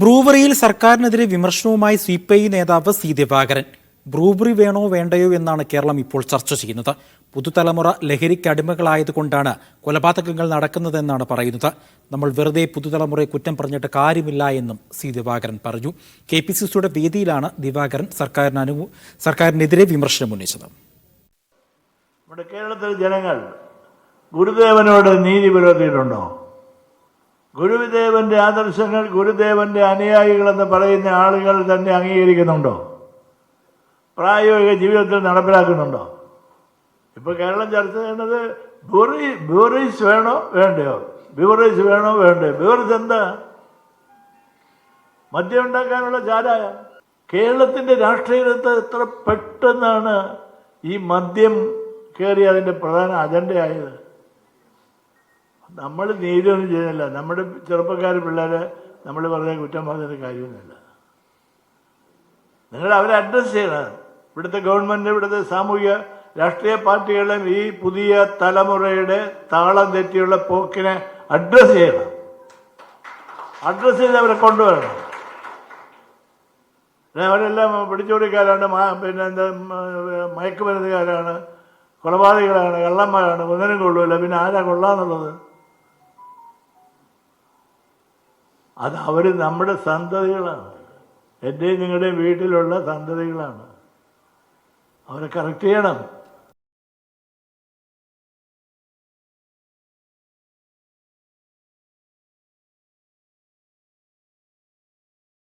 ബ്രൂവറിയിൽ സർക്കാരിനെതിരെ വിമർശനവുമായി C P I നേതാവ് സി ദിവാകരൻ. ബ്രൂവറി വേണോ വേണ്ടയോ എന്നാണ് കേരളം ഇപ്പോൾ ചർച്ച ചെയ്യുന്നത്. പുതുതലമുറ ലഹരിക്ക് അടിമകളായതുകൊണ്ടാണ് കൊലപാതകങ്ങൾ നടക്കുന്നതെന്നാണ് പറയുന്നത്. നമ്മൾ വെറുതെ പുതുതലമുറയെ കുറ്റം പറഞ്ഞിട്ട് കാര്യമില്ല എന്നും സി ദിവാകരൻ പറഞ്ഞു. കെ പി സി സിയുടെ വേദിയിലാണ് ദിവാകരൻ സർക്കാരിന് അനു സർക്കാരിനെതിരെ വിമർശനം ഉന്നയിച്ചത്. നമ്മുടെ കേരളത്തിലെ ജനങ്ങൾ ഗുരുദേവനോട് നീതി പുലർത്തിയിട്ടുണ്ടോ? ഗുരുദേവന്റെ ആദർശങ്ങൾ ഗുരുദേവന്റെ അനുയായികളെന്ന് പറയുന്ന ആളുകൾ തന്നെ അംഗീകരിക്കുന്നുണ്ടോ? പ്രായോഗിക ജീവിതത്തിൽ നടപ്പിലാക്കുന്നുണ്ടോ? ഇപ്പൊ കേരളം ചർച്ച ചെയ്യുന്നത് ബ്യൂറി ബ്യൂറീസ് വേണോ വേണ്ടയോ? ബ്യൂറീസ് വേണോ വേണ്ടയോ? ബ്യൂറീസ് എന്താ? മദ്യം ഉണ്ടാക്കാനുള്ള ചാരായ. കേരളത്തിന്റെ രാഷ്ട്രീയത്തെ എത്ര പെട്ടെന്നാണ് ഈ മദ്യം കയറി അതിന്റെ പ്രധാന അജണ്ടയായത് നമ്മൾ നീതിയൊന്നും ചെയ്യുന്നില്ല. നമ്മുടെ ചെറുപ്പക്കാർ പിള്ളേരെ നമ്മൾ പറഞ്ഞ കുറ്റം പറഞ്ഞിട്ട് കാര്യമൊന്നുമില്ല. നിങ്ങൾ അവരെ അഡ്രസ്സ് ചെയ്യണം. ഇവിടുത്തെ ഗവൺമെന്റ് ഇവിടുത്തെ സാമൂഹിക രാഷ്ട്രീയ പാർട്ടികളും ഈ പുതിയ തലമുറയുടെ താളം തെറ്റിയുള്ള പോക്കിനെ അഡ്രസ്സ് ചെയ്യണം. അഡ്രസ്സ് ചെയ്ത് അവരെ കൊണ്ടുവരണം. അവരെല്ലാം പിടിച്ചോടിക്കാരാണ് പിന്നെ എന്താ മയക്കുമരുന്നുകാരാണ് കൊലപാതകളാണ് കള്ളന്മാരാണ് ഒന്നിനും കൊള്ളൂല. പിന്നെ ആരാ കൊള്ളാന്നുള്ളത്? അത് അവർ നമ്മുടെ സന്തതികളാണ്. എന്റെയും നിങ്ങളുടെയും വീട്ടിലുള്ള സന്തതികളാണ്. അവരെ കറക്റ്റ് ചെയ്യണം.